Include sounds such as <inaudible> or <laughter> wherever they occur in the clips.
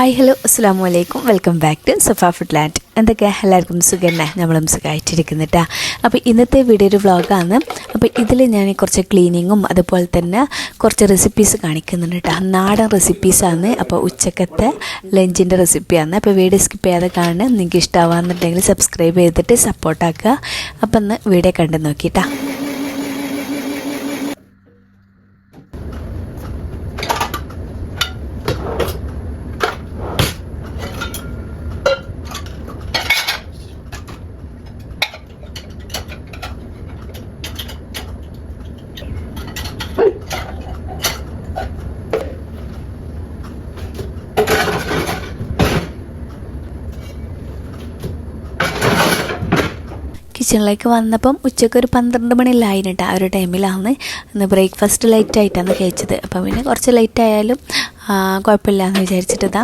Hi hello അസ്സാം വലൈക്കും welcome back to Safa food land എന്തൊക്കെ? എല്ലാവർക്കും സുഖന്നെ? നമ്മളും സുഖമായിട്ടിരിക്കുന്നിട്ടാ അപ്പോൾ ഇന്നത്തെ വീഡിയോ ഒരു വ്ളോഗാണ്. അപ്പോൾ ഇതിൽ ഞാൻ കുറച്ച് ക്ലീനിങ്ങും അതുപോലെ തന്നെ കുറച്ച് റെസിപ്പീസ് കാണിക്കുന്നുണ്ട് കേട്ടോ നാടൻ റെസിപ്പീസാണ് അപ്പോൾ ഉച്ചക്കത്തെ ലഞ്ചിന്റെ റെസിപ്പിയാണ് അപ്പോൾ വീഡിയോ സ്കിപ്പ് ചെയ്യാതെ കാണുക. നിങ്ങൾക്ക് ഇഷ്ടമാവാന്നുണ്ടെങ്കിൽ സബ്സ്ക്രൈബ് ചെയ്തിട്ട് സപ്പോർട്ടാക്കുക അപ്പം ഒന്ന് വീഡിയോ കണ്ടു നോക്കിയിട്ടാ കിച്ചണിലേക്ക് വന്നപ്പം ഉച്ചയ്ക്ക് ഒരു പന്ത്രണ്ട് മണിയിലായിരുന്നു ആ ഒരു ടൈമിലാണ് ഇന്ന് ബ്രേക്ക്ഫാസ്റ്റ് ലൈറ്റ് ആയിട്ടാണ് കഴിച്ചത്. അപ്പം പിന്നെ കുറച്ച് ലേറ്റ് ആയാലും കുഴപ്പമില്ല എന്ന് വിചാരിച്ചിട്ട് ഇതാ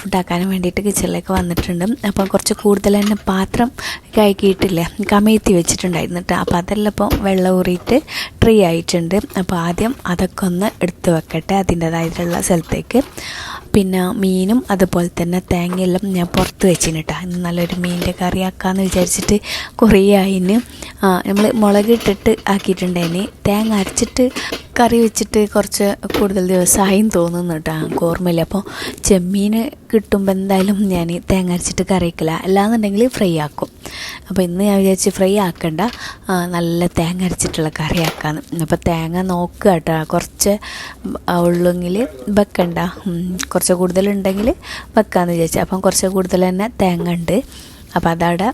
ഫുഡ് ആക്കാനും വേണ്ടിയിട്ട് കിച്ചണിലേക്ക് വന്നിട്ടുണ്ട്. അപ്പോൾ കുറച്ച് കൂടുതൽ തന്നെ പാത്രം കഴുകിയിട്ടില്ലേ. കമഴ്ത്തി വെച്ചിട്ടുണ്ടായിരുന്നു കേട്ടോ അപ്പോൾ അതെല്ലാം ഇപ്പോൾ വെള്ളം ഊറിയിട്ട് ട്രീ ആയിട്ടുണ്ട്. അപ്പോൾ ആദ്യം അതൊക്കെ ഒന്ന് എടുത്തു വെക്കട്ടെ അതിന്റേതായിട്ടുള്ള സ്ഥലത്തേക്ക്. പിന്നെ മീനും അതുപോലെ തന്നെ തേങ്ങയെല്ലാം ഞാൻ പുറത്ത് വെച്ചിന് കേട്ടോ ഇന്ന് നല്ലൊരു മീനിന്റെ കറി ആക്കാമെന്ന് വിചാരിച്ചിട്ട് കുറേ ആയിന്. നമ്മൾ മുളക് ഇട്ടിട്ട് ആക്കിയിട്ടുണ്ടായിന്. തേങ്ങ അരച്ചിട്ട് കറി വെച്ചിട്ട് കുറച്ച് കൂടുതൽ ദിവസമായും തോന്നുന്നു കേട്ടോ ഓർമ്മയില്ല. അപ്പോൾ ചെമ്മീൻ കിട്ടുമ്പോൾ എന്തായാലും ഞാൻ തേങ്ങ അരച്ചിട്ട് കറി വയ്ക്കില്ല അല്ലാന്നുണ്ടെങ്കിൽ ഫ്രൈ ആക്കും. അപ്പോൾ ഇന്ന് ഞാൻ വിചാരിച്ച് ഫ്രൈ ആക്കണ്ട. നല്ല തേങ്ങ അരച്ചിട്ടുള്ള കറി ആക്കാന്ന്. അപ്പോൾ തേങ്ങ നോക്കുക കേട്ടോ കുറച്ച് ഉള്ളെങ്കിൽ വെക്കണ്ട. കുറച്ച് കൂടുതലുണ്ടെങ്കിൽ വെക്കാമെന്ന് വിചാരിച്ചു. അപ്പം കുറച്ച് കൂടുതൽ തന്നെ തേങ്ങ ഉണ്ട്. അപ്പോൾ അതവിടെ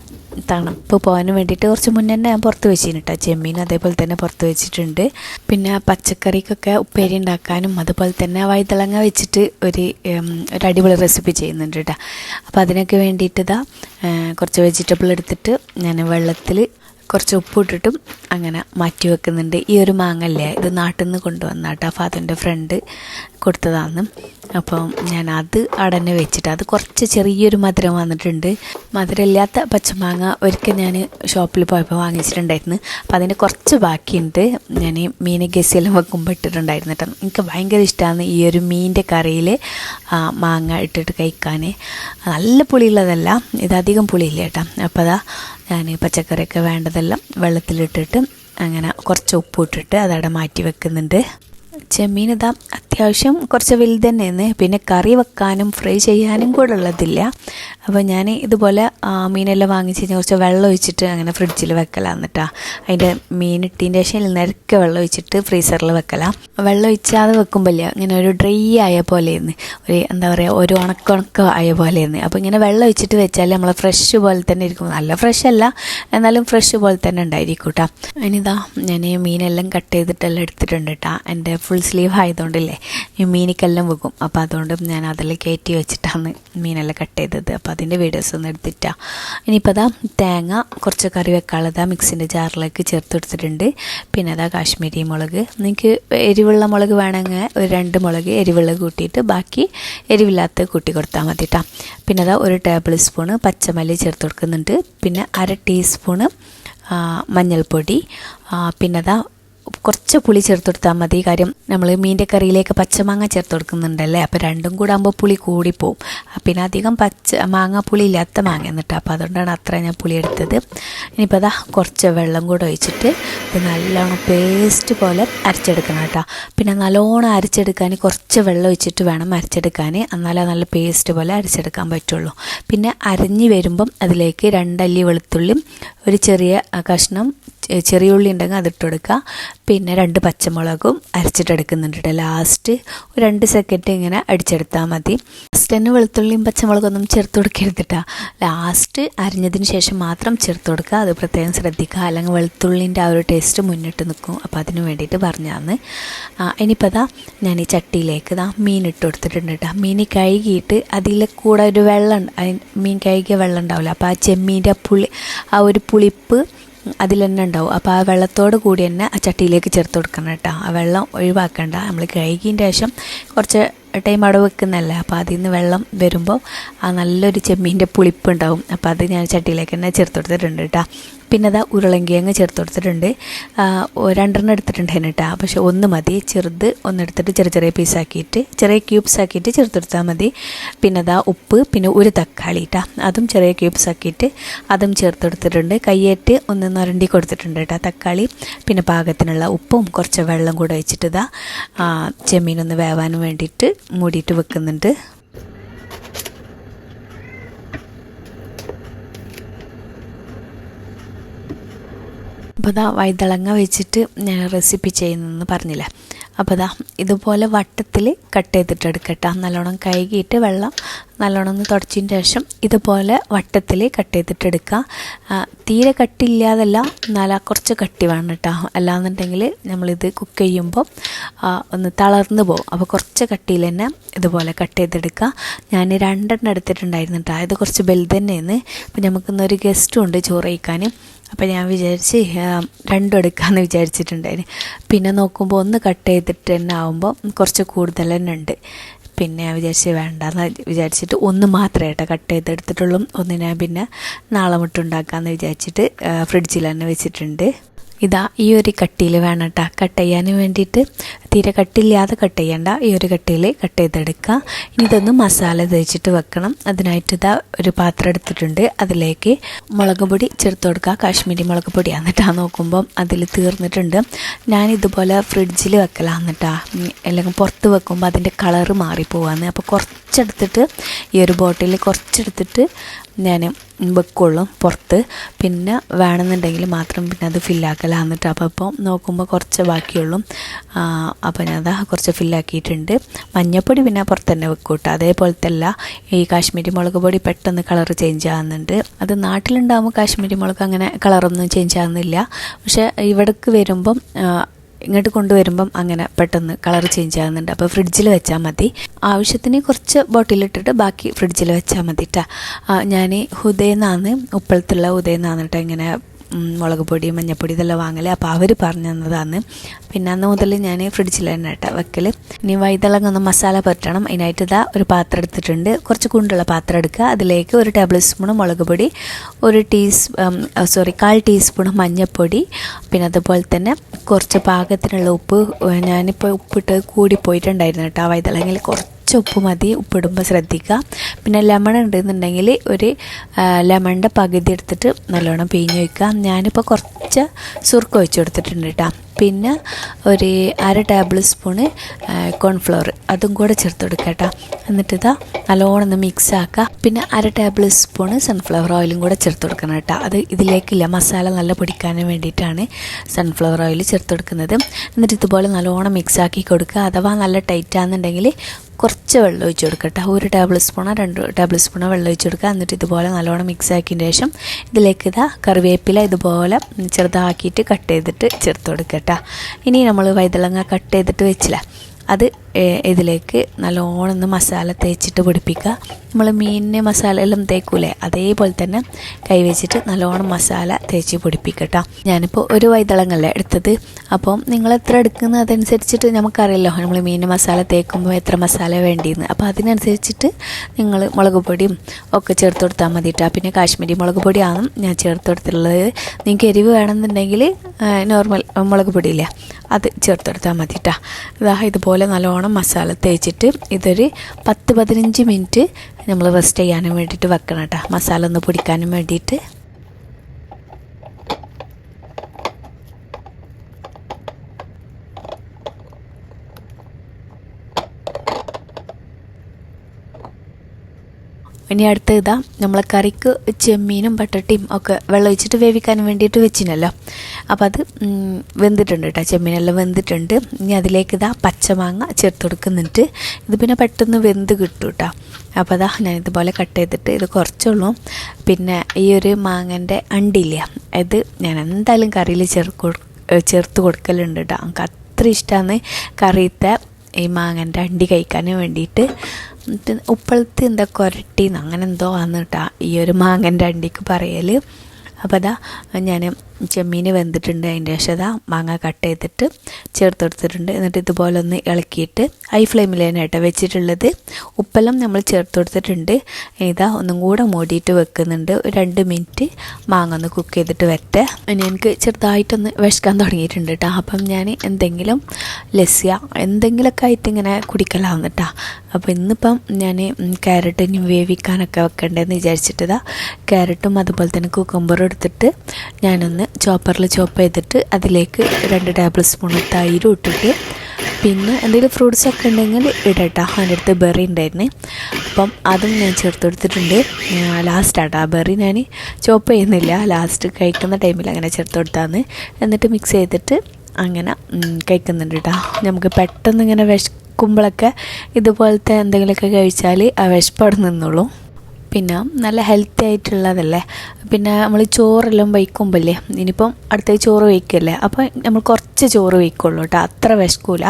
തണുപ്പ് പോകാൻ വേണ്ടിയിട്ട് കുറച്ച് മുന്നേ തന്നെ ഞാൻ പുറത്ത് വെച്ചിരുന്നു കേട്ടോ ചെമ്മീൻ അതേപോലെ തന്നെ പുറത്ത് വെച്ചിട്ടുണ്ട്. പിന്നെ പച്ചക്കറിക്കൊക്കെ ഉപ്പേരി ഉണ്ടാക്കാനും അതുപോലെ തന്നെ വഴുതളങ്ങ വെച്ചിട്ട് ഒരു ഒരു അടിപൊളി റെസിപ്പി ചെയ്യുന്നുണ്ട് കേട്ടോ അപ്പോൾ അതിനൊക്കെ വേണ്ടിയിട്ട് ഇതാ കുറച്ച് വെജിറ്റബിൾ എടുത്തിട്ട് ഞാൻ വെള്ളത്തിൽ കുറച്ച് ഉപ്പിട്ടിട്ടും അങ്ങനെ മാറ്റി വെക്കുന്നുണ്ട്. ഈ ഒരു മാങ്ങല്ലേ ഇത് നാട്ടിൽ നിന്ന് കൊണ്ടുവന്ന കേട്ടോ ഫാദറിന്റെ ഫ്രണ്ട് കൊടുത്തതാണ് അപ്പം ഞാൻ അത് അടനെ വെച്ചിട്ട് അത് കുറച്ച് ചെറിയൊരു മധുരം വന്നിട്ടുണ്ട്. മധുരമില്ലാത്ത പച്ചമാങ്ങ ഒരിക്കൽ ഞാൻ ഷോപ്പിൽ പോയപ്പോൾ വാങ്ങിച്ചിട്ടുണ്ടായിരുന്നു. അപ്പോൾ അതിന്റെ കുറച്ച് ബാക്കിയുണ്ട്. ഞാൻ മീൻ ഗസിയെല്ലാം വെക്കുമ്പോൾ ഇട്ടിട്ടുണ്ടായിരുന്നു കേട്ടോ. എനിക്ക് ഭയങ്കര ഇഷ്ടമാണ് ഈ ഒരു മീനിന്റെ കറിയിൽ മാങ്ങ ഇട്ടിട്ട് കഴിക്കാൻ നല്ല പുളിയുള്ളതല്ല ഇത് അധികം പുളിയില്ല കേട്ടോ. അപ്പോൾ അതാ ഞാൻ പച്ചക്കറിയൊക്കെ വേണ്ടതെല്ലാം വെള്ളത്തിലിട്ടിട്ട് അങ്ങനെ കുറച്ച് ഉപ്പ് ഇട്ടിട്ട് അതവിടെ മാറ്റി വെക്കുന്നുണ്ട്. ചെമ്മീൻ ഇതാ അത്യാവശ്യം കുറച്ച് വലുത് തന്നെയാണ് പിന്നെ കറി വെക്കാനും ഫ്രൈ ചെയ്യാനും കൂടെ ഉള്ളതില്ല അപ്പോൾ ഞാൻ ഇതുപോലെ മീനെല്ലാം വാങ്ങിച്ച് കഴിഞ്ഞാൽ കുറച്ച് വെള്ളം ഒഴിച്ചിട്ട് അങ്ങനെ ഫ്രിഡ്ജിൽ വെക്കലാന്ന് കേട്ടോ അതിന്റെ മീൻ ഇട്ടതിന്റെ ശേഷം നിരക്കെ വെള്ളം ഒഴിച്ചിട്ട് ഫ്രീസറിൽ വെക്കലാം. വെള്ളം ഒഴിച്ചാതെ വെക്കുമ്പോൾ ഇങ്ങനെ ഒരു ഡ്രൈ ആയ പോലെയെന്ന് ഒരു എന്താ പറയുക ഒരു ഉണക്കുണക്ക ആയ പോലെയെന്ന് അപ്പോൾ ഇങ്ങനെ വെള്ളം ഒഴിച്ചിട്ട് വെച്ചാൽ നമ്മൾ ഫ്രഷ് പോലെ തന്നെ ഇരിക്കും. നല്ല ഫ്രഷ് അല്ല എന്നാലും ഫ്രഷ് പോലെ തന്നെ ഉണ്ടായിരിക്കും കേട്ടോ ഇനിതാ ഞാൻ മീനെല്ലാം കട്ട് ചെയ്തിട്ടെല്ലാം എടുത്തിട്ടുണ്ട് കേട്ടോ എന്റെ ഫുൾ സ്ലീവ് ആയതുകൊണ്ടില്ലേ? മീനിക്കെല്ലാം വെക്കും അപ്പോൾ അതുകൊണ്ട് ഞാൻ അതെല്ലാം കയറ്റി വെച്ചിട്ടാണ് മീനെല്ലാം കട്ട് ചെയ്തത്. അപ്പോൾ അതിന്റെ വീഡിയോസ് ഒന്നും എടുത്തിട്ടാണ് ഇനിയിപ്പോൾ അതാ തേങ്ങ കുറച്ച് കറി ആ മിക്സിന്റെ ജാറിലേക്ക് ചേർത്ത് എടുത്തിട്ടുണ്ട് പിന്നെ അതാ കാശ്മീരി മുളക്. നിങ്ങൾക്ക് എരിവുള്ള മുളക് വേണമെങ്കിൽ ഒരു രണ്ട് മുളക് എരിവുള്ള കൂട്ടിയിട്ട് ബാക്കി എരിവില്ലാത്ത കൂട്ടി കൊടുത്താൽ മതി കേട്ടോ പിന്നെ അതാ ഒരു ടേബിൾ സ്പൂണ് പച്ചമല്ലി ചേർത്ത് കൊടുക്കുന്നുണ്ട്. പിന്നെ അര ടീസ്പൂണ് മഞ്ഞൾപ്പൊടി. പിന്നെ അതാ കുറച്ച് പുളി ചേർത്ത് കൊടുത്താൽ മതി. കാര്യം നമ്മൾ മീന്റെ കറിയിലേക്ക് പച്ചമാങ്ങ ചേർത്ത് കൊടുക്കുന്നുണ്ടല്ലേ? അപ്പോൾ രണ്ടും കൂടെ ആകുമ്പോൾ പുളി കൂടിപ്പോവും. പിന്നെ അധികം പച്ച മാങ്ങ പുളി ഇല്ലാത്ത മാങ്ങ എന്നിട്ട് അപ്പോൾ അതുകൊണ്ടാണ് അത്ര ഞാൻ പുളി എടുത്തത്. ഇനിയിപ്പോൾ അതാ കുറച്ച് വെള്ളം കൂടെ ഒഴിച്ചിട്ട് ഇത് നല്ലോണം പേസ്റ്റ് പോലെ അരച്ചെടുക്കണം കേട്ടോ പിന്നെ നല്ലോണം അരച്ചെടുക്കാൻ കുറച്ച് വെള്ളം ഒഴിച്ചിട്ട് വേണം അരച്ചെടുക്കാൻ എന്നാലേ നല്ല പേസ്റ്റ് പോലെ അരച്ചെടുക്കാൻ പറ്റുള്ളൂ. പിന്നെ അരഞ്ഞ് വരുമ്പം അതിലേക്ക് രണ്ടല്ലി വെളുത്തുള്ളിയും ഒരു ചെറിയ കഷ്ണം ചെറിയ ഉള്ളി ഉണ്ടെങ്കിൽ അതിട്ട് കൊടുക്കുക പിന്നെ രണ്ട് പച്ചമുളകും അരച്ചിട്ടെടുക്കുന്നുണ്ട് കേട്ടോ ലാസ്റ്റ് രണ്ട് സെക്കൻഡ് ഇങ്ങനെ അടിച്ചെടുത്താൽ മതി. ഫസ്റ്റ് തന്നെ വെളുത്തുള്ളിയും പച്ചമുളകൊന്നും ചേർത്ത് കൊടുക്കരുതിട്ടാ ലാസ്റ്റ് അരിഞ്ഞതിന് ശേഷം മാത്രം ചേർത്ത് കൊടുക്കുക. അത് പ്രത്യേകം ശ്രദ്ധിക്കുക. അല്ലെങ്കിൽ വെളുത്തുള്ളിന്റെ ആ ഒരു ടേസ്റ്റ് മുന്നിട്ട് നിൽക്കും. അപ്പോൾ അതിന് വേണ്ടിയിട്ട് പറഞ്ഞാന്ന്. ഇനിയിപ്പോൾ അതാ ഞാൻ ഈ ചട്ടിയിലേക്ക് ഇതാ മീൻ ഇട്ട് കൊടുത്തിട്ടുണ്ട് കേട്ടോ മീൻ കഴുകിയിട്ട് അതിൽ കൂടെ ഒരു വെള്ളം മീൻ കഴുകിയ വെള്ളം ഉണ്ടാവില്ല? അപ്പോൾ ആ ചെമ്മീന്റെ പുളി ആ ഒരു പുളിപ്പ് അതിൽ തന്നെ ഉണ്ടാവും. അപ്പോൾ ആ വെള്ളത്തോട് കൂടി തന്നെ ആ ചട്ടിയിലേക്ക് ചേർത്ത് കൊടുക്കണം കേട്ടോ. ആ വെള്ളം ഒഴിവാക്കണ്ട. നമ്മൾ കഴുകിയതിന്റെ ശേഷം കുറച്ച് ടൈം അവിടെ വെക്കുന്നതല്ലേ? അപ്പോൾ അതിൽ നിന്ന് വെള്ളം വരുമ്പോൾ ആ നല്ലൊരു ചെമ്മീന്റെ പുളിപ്പ് ഉണ്ടാവും. അപ്പോൾ അത് ഞാൻ ചട്ടിയിലേക്ക് തന്നെ ചേർത്ത് കൊടുത്തിട്ടുണ്ട് കേട്ടോ. പിന്നെ അതാ ഉരുളങ്കിയങ്ങ് ചേർത്ത് കൊടുത്തിട്ടുണ്ട് രണ്ടെണ്ണം എടുത്തിട്ടുണ്ട് കേട്ടോ പക്ഷെ ഒന്ന് മതി. ചെറുത് ഒന്നെടുത്തിട്ട് ചെറിയ ചെറിയ പീസാക്കിയിട്ട് ചെറിയ ക്യൂബ്സ് ആക്കിയിട്ട് ചേർത്ത് കൊടുത്താൽ മതി. പിന്നെ അതാ ഉപ്പ് പിന്നെ ഒരു തക്കാളി കേട്ടോ അതും ചെറിയ ക്യൂബ്സ് ആക്കിയിട്ട് അതും ചേർത്ത് കൊടുത്തിട്ടുണ്ട് കയ്യേറ്റ് ഒന്ന് നരണ്ടി കൊടുത്തിട്ടുണ്ട് കേട്ടോ തക്കാളി. പിന്നെ പാകത്തിനുള്ള ഉപ്പും കുറച്ച് വെള്ളം കൂടെ വെച്ചിട്ട് ഇതാ ചെമ്മീനൊന്ന് വേവാൻ വേണ്ടിയിട്ട് മൂടിയിട്ട് വെക്കുന്നുണ്ട്. അപ്പോൾ ഇതാ വൈതളങ്ങ വെച്ചിട്ട് ഞാൻ റെസിപ്പി ചെയ്യുന്നതെന്ന് പറഞ്ഞില്ല? അപ്പോൾ ഇതാ ഇതുപോലെ വട്ടത്തിൽ കട്ട് ചെയ്തിട്ട് എടുക്കട്ടെ നല്ലോണം കഴുകിയിട്ട് വെള്ളം നല്ലോണം ഒന്ന് തുടച്ചതിന് ശേഷം ഇതുപോലെ വട്ടത്തിൽ കട്ട് ചെയ്തിട്ട് എടുക്കുക തീരെ കട്ടില്ലാതല്ല എന്നാൽ കുറച്ച് കട്ടി വേണം കേട്ടോ അല്ലാന്നുണ്ടെങ്കിൽ നമ്മളിത് കുക്ക് ചെയ്യുമ്പോൾ ഒന്ന് തളർന്നു പോകും അപ്പോൾ കുറച്ച് കട്ടിയിൽ തന്നെ ഇതുപോലെ കട്ട് ചെയ്തെടുക്കുക. ഞാൻ രണ്ടെണ്ണം എടുത്തിട്ടുണ്ടായിരുന്നു കേട്ടോ ഇത് കുറച്ച് വലുത് തന്നെയാണ്. അപ്പോൾ നമുക്കിന്നൊരു ഗസ്റ്റും ഉണ്ട് ചോറ് അപ്പോൾ ഞാൻ വിചാരിച്ച് രണ്ടും എടുക്കാമെന്ന് വിചാരിച്ചിട്ടുണ്ടായിരുന്നു. പിന്നെ നോക്കുമ്പോൾ ഒന്ന് കട്ട് ചെയ്തിട്ട് തന്നെ ആകുമ്പോൾ കുറച്ച് കൂടുതൽ തന്നെ ഉണ്ട്. പിന്നെ വിചാരിച്ച് വേണ്ടെന്ന് വിചാരിച്ചിട്ട് ഒന്ന് മാത്രമേ കേട്ടോ കട്ട് ചെയ്തെടുത്തിട്ടുള്ളൂ. ഒന്ന് ഞാൻ പിന്നെ നാളെ മുട്ടുണ്ടാക്കാമെന്ന് വിചാരിച്ചിട്ട് ഫ്രിഡ്ജിൽ തന്നെ വെച്ചിട്ടുണ്ട്. ഇതാ ഈ ഒരു കട്ടിയിൽ വേണം കേട്ടോ. കട്ട് ചെയ്യാൻ വേണ്ടിയിട്ട് തീരെ കട്ടില്ലാതെ കട്ട് ചെയ്യണ്ട. ഈ ഒരു കട്ടിയിൽ കട്ട് ചെയ്തെടുക്കുക. ഇനി ഇതൊന്ന് മസാല തേച്ചിട്ട് വെക്കണം. അതിനായിട്ട് ഇതാ ഒരു പാത്രം എടുത്തിട്ടുണ്ട്. അതിലേക്ക് മുളക് പൊടി ചേർത്ത് കൊടുക്കുക. കാശ്മീരി മുളക് പൊടി എന്നിട്ടാ നോക്കുമ്പം അതിൽ തീർന്നിട്ടുണ്ട്. ഞാൻ ഇതുപോലെ ഫ്രിഡ്ജിൽ വെക്കലാന്ന് എന്നിട്ടാ അല്ലെങ്കിൽ പുറത്ത് വെക്കുമ്പോൾ അതിന്റെ കളറ് മാറിപ്പോവാന്ന് അപ്പോൾ കുറച്ചെടുത്തിട്ട് ഈ ഒരു ബോട്ടിൽ കുറച്ചെടുത്തിട്ട് ഞാൻ വെക്കുള്ളൂ പുറത്ത്. പിന്നെ വേണമെന്നുണ്ടെങ്കിൽ മാത്രം പിന്നെ അത് ഫില്ലാക്കലാന്നിട്ട് അപ്പോൾ ഇപ്പോൾ നോക്കുമ്പോൾ കുറച്ച് ബാക്കിയുള്ളൂ. അപ്പോൾ ഞാൻ അതാ കുറച്ച് ഫില്ലാക്കിയിട്ടുണ്ട് മഞ്ഞപ്പൊടി പിന്നെ പുറത്ത് തന്നെ വെക്കൂട്ടോ കേട്ടോ. അതേപോലത്തെ ഈ കാശ്മീരി മുളക് പൊടി പെട്ടെന്ന് കളർ ചേഞ്ച് ആകുന്നുണ്ട് അത് നാട്ടിലുണ്ടാകുമ്പോൾ കാശ്മീരി മുളക് അങ്ങനെ കളറൊന്നും ചേഞ്ച് ആകുന്നില്ല പക്ഷേ ഇവിടേക്ക് വരുമ്പം ഇങ്ങോട്ട് കൊണ്ടുവരുമ്പം അങ്ങനെ പെട്ടെന്ന് കളർ ചേഞ്ച് ആകുന്നുണ്ട് അപ്പോൾ ഫ്രിഡ്ജിൽ വെച്ചാൽ മതി. ആവശ്യത്തിന് കുറച്ച് ബോട്ടിലിട്ടിട്ട് ബാക്കി ഫ്രിഡ്ജിൽ വെച്ചാൽ മതി കേട്ടോ ഞാൻ ഹുദയെന്നാണ് ഉപ്പളത്തുള്ള ഹുദയെന്നാണ് ഇങ്ങനെ മുളക് പൊടി മഞ്ഞപ്പൊടി ഇതെല്ലാം വാങ്ങൽ അപ്പോൾ അവർ പറഞ്ഞു തന്നതാണ്. പിന്നെ അന്ന് മുതൽ ഞാൻ ഫ്രിഡ്ജിൽ തന്നെ കേട്ടോ വെക്കൽ ഇനി വൈതളങ്ങ ഒന്ന് മസാല പുരട്ടണം. അതിനായിട്ട് ഇതാ ഒരു പാത്രം എടുത്തിട്ടുണ്ട്. കുറച്ച് കുണ്ടുള്ള പാത്രം എടുക്കുക. അതിലേക്ക് ഒരു ടേബിൾ സ്പൂൺ മുളക് പൊടി ഒരു ടീസ് സോറി കാൽ ടീസ്പൂൺ മഞ്ഞൾപ്പൊടി പിന്നെ അതുപോലെ തന്നെ കുറച്ച് പാകത്തിനുള്ള ഉപ്പ്. ഞാനിപ്പോൾ ഉപ്പിട്ട് കൂടിപ്പോയിട്ടുണ്ടായിരുന്നു കേട്ടോ ആ വൈതളങ്ങയിൽ കുറച്ച് ഉപ്പ് മതി ഉപ്പിടുമ്പോൾ ശ്രദ്ധിക്കുക. പിന്നെ ലെമൺ ഉണ്ടെന്നുണ്ടെങ്കിൽ ഒരു ലെമണിന്റെ പകുതി എടുത്തിട്ട് നല്ലോണം പിഴിഞ്ഞ് വയ്ക്കുക ഞാനിപ്പോൾ കുറച്ച് സുർക്ക് ഒഴിച്ചു കൊടുത്തിട്ടുണ്ട് കേട്ടോ പിന്നെ ഒരു അര ടേബിൾ സ്പൂണ് കോൺഫ്ലവർ അതും കൂടെ ചേർത്ത് കൊടുക്കുക കേട്ടോ എന്നിട്ട് നല്ലോണം മിക്സ് ആക്കുക പിന്നെ അര ടേബിൾ സ്പൂണ് സൺഫ്ലവർ ഓയിലും കൂടെ ചേർത്ത് കൊടുക്കണം കേട്ടോ അത് ഇതിലേക്കില്ല. മസാല നല്ല പൊടിക്കാൻ വേണ്ടിയിട്ടാണ് സൺഫ്ലവർ ഓയിൽ ചേർത്ത് കൊടുക്കുന്നത്. എന്നിട്ട് ഇതുപോലെ നല്ലോണം മിക്സ് ആക്കി കൊടുക്കുക. അഥവാ നല്ല ടൈറ്റ് ആണെന്നുണ്ടെങ്കിൽ കുറച്ച് വെള്ളം ഒഴിച്ച് കൊടുക്കട്ടെ ഒരു ടേബിൾ സ്പൂണോ രണ്ട് ടേബിൾ സ്പൂണോ വെള്ളം ഒഴിച്ച് കൊടുക്കുക. എന്നിട്ട് ഇതുപോലെ നല്ലോണം മിക്സ് ആക്കിയതിന് ശേഷം ഇതിലേക്ക് ഇതാ കറിവേപ്പില ഇതുപോലെ ചെറുതാക്കിയിട്ട് കട്ട് ചെയ്തിട്ട് ചേർത്ത് കൊടുക്കട്ടെ ഇനി നമ്മൾ വൈതളങ്ങ കട്ട് ചെയ്തിട്ട് വെച്ചില്ല. അത് ഇതിലേക്ക് നല്ലോണം ഒന്ന് മസാല തേച്ചിട്ട് പിടിപ്പിക്കുക. നമ്മൾ മീനിന് മസാല എല്ലാം തേക്കൂലേ? അതേപോലെ തന്നെ കൈവച്ചിട്ട് നല്ലോണം മസാല തേച്ച് പിടിപ്പിക്കട്ടോ ഞാനിപ്പോൾ ഒരു വൈതളങ്ങല്ലേ എടുത്തത്. അപ്പം നിങ്ങൾ എത്ര എടുക്കുന്നത് അതനുസരിച്ചിട്ട് നമുക്കറിയാലോ നമ്മൾ മീനിന് മസാല തേക്കുമ്പോൾ എത്ര മസാല വേണ്ടിയെന്ന് അപ്പോൾ അതിനനുസരിച്ചിട്ട് നിങ്ങൾ മുളക് പൊടിയും ഒക്കെ ചേർത്ത് കൊടുത്താൽ മതി കേട്ടോ പിന്നെ കാശ്മീരി മുളക് പൊടിയാണ് ഞാൻ ചേർത്ത് കൊടുത്തിട്ടുള്ളത്. നിങ്ങൾക്ക് എരിവ് വേണമെന്നുണ്ടെങ്കിൽ നോർമൽ മുളക് പൊടിയില്ല അത് ചേർത്ത് കൊടുത്താൽ മതി കേട്ടോ ഇതാ ഇതുപോലെ നല്ലോണം മസാല തേച്ചിട്ട് ഇതൊരു പത്ത് പതിനഞ്ച് മിനിറ്റ് നമ്മൾ റെസ്റ്റ് ചെയ്യാനും വേണ്ടിയിട്ട് വെക്കണം കേട്ടോ മസാല ഒന്ന് പൊടിക്കാനും വേണ്ടിയിട്ട്. ഇനി അടുത്ത ഇതാ നമ്മളെ കറിക്ക് ചെമ്മീനും പട്ടട്ടിയും ഒക്കെ വെള്ളം ഒഴിച്ചിട്ട് വേവിക്കാൻ വേണ്ടിയിട്ട് വെച്ചിനല്ലോ. അപ്പോൾ അത് വെന്തിട്ടുണ്ട് കേട്ടോ ചെമ്മീനെല്ലാം വെന്തിട്ടുണ്ട്. ഇനി അതിലേക്ക് ഇതാ പച്ചമാങ്ങ ചേർത്ത് കൊടുക്കുന്നുണ്ട്. ഇത് പിന്നെ പെട്ടെന്ന് വെന്ത് കിട്ടും കേട്ടോ. അപ്പോൾ അതാ ഞാൻ ഇതുപോലെ കട്ട് ചെയ്തിട്ട് ഇത് കുറച്ചുള്ളൂ. പിന്നെ ഈ ഒരു മാങ്ങന്റെ അണ്ടില്ല ഇത് ഞാൻ എന്തായാലും കറിയിൽ ചേർക്ക് ചേർത്ത് കൊടുക്കലുണ്ട് കേട്ടോ. എനിക്ക് അത്ര ഇഷ്ടമാണ് കറിയത്തെ ഈ മാങ്ങന്റെ അണ്ടി കഴിക്കാൻ വേണ്ടിയിട്ട്. എന്നിട്ട് ഉപ്പളത്ത് എന്താ കൊരട്ടിന്ന്? അങ്ങനെ എന്തോ കേട്ടോ ഈ ഒരു മാങ്ങന്റെ അണ്ടിക്ക് പറയൽ അപ്പോൾ അതാ ഞാൻ ചെമ്മീൻ വെന്തിട്ടുണ്ട്. അതിന്റെ ശേഷം മാങ്ങ കട്ട് ചെയ്തിട്ട് ചേർത്ത് കൊടുത്തിട്ടുണ്ട് എന്നിട്ട് ഇതുപോലെ ഒന്ന് ഇളക്കിയിട്ട് ഹൈ ഫ്ലെയിമിൽ തന്നെ വെച്ചിട്ടുള്ളത്. ഉപ്പെല്ലാം നമ്മൾ ചേർത്ത് കൊടുത്തിട്ടുണ്ട് ഇതാ ഒന്നും കൂടെ മൂടിയിട്ട് വെക്കുന്നുണ്ട്. രണ്ട് മിനിറ്റ് മാങ്ങ ഒന്ന് കുക്ക് ചെയ്തിട്ട് വരട്ടെ. ഇനി എനിക്ക് ചെറുതായിട്ടൊന്ന് വിശക്കാൻ തുടങ്ങിയിട്ടുണ്ട് കേട്ടോ അപ്പം ഞാൻ എന്തെങ്കിലും ലസ്യ എന്തെങ്കിലുമൊക്കെ ആയിട്ട് ഇങ്ങനെ കുടിക്കലാവുന്നു കേട്ടോ അപ്പോൾ ഇന്നിപ്പം ഞാൻ ക്യാരറ്റ് ഇനി വേവിക്കാനൊക്കെ വെക്കണ്ടേന്ന് വിചാരിച്ചിട്ടതാ ക്യാരറ്റും അതുപോലെ തന്നെ കുക്കുമ്പറും എടുത്തിട്ട് ഞാനൊന്ന് ചോപ്പറിൽ ചോപ്പ് ചെയ്തിട്ട് അതിലേക്ക് രണ്ട് ടേബിൾ സ്പൂൺ തൈരും ഇട്ടിട്ട് പിന്നെ എന്തെങ്കിലും ഫ്രൂട്ട്സ് ഒക്കെ ഉണ്ടെങ്കിൽ ഇടട്ടാ. അതിന്റെ അടുത്ത് ബെറി ഉണ്ടായിരുന്നു. അപ്പം അതും ഞാൻ ചേർത്ത് കൊടുത്തിട്ടുണ്ട്. ലാസ്റ്റാട്ടോ ആ ബെറി ഞാൻ ചോപ്പ് ചെയ്യുന്നില്ല. ലാസ്റ്റ് കഴിക്കുന്ന ടൈമിൽ അങ്ങനെ ചേർത്ത് കൊടുത്താന്ന്. എന്നിട്ട് മിക്സ് ചെയ്തിട്ട് അങ്ങനെ കഴിക്കുന്നുണ്ട് കേട്ടോ നമുക്ക് പെട്ടെന്ന് ഇങ്ങനെ വിശക്കുമ്പോഴൊക്കെ ഇതുപോലത്തെ എന്തെങ്കിലുമൊക്കെ കഴിച്ചാൽ ആ വിശപ്പവിടെ നിന്നോളും. പിന്നെ നല്ല ഹെൽത്തി ആയിട്ടുള്ളതല്ലേ? പിന്നെ നമ്മൾ ചോറെല്ലാം വയ്ക്കുമ്പോഴല്ലേ ഇനിയിപ്പം അടുത്ത ചോറ് വയ്ക്കല്ലേ? അപ്പോൾ നമ്മൾ കുറച്ച് ചോറ് വയ്ക്കുള്ളൂ കേട്ടോ അത്ര വിശക്കൂല.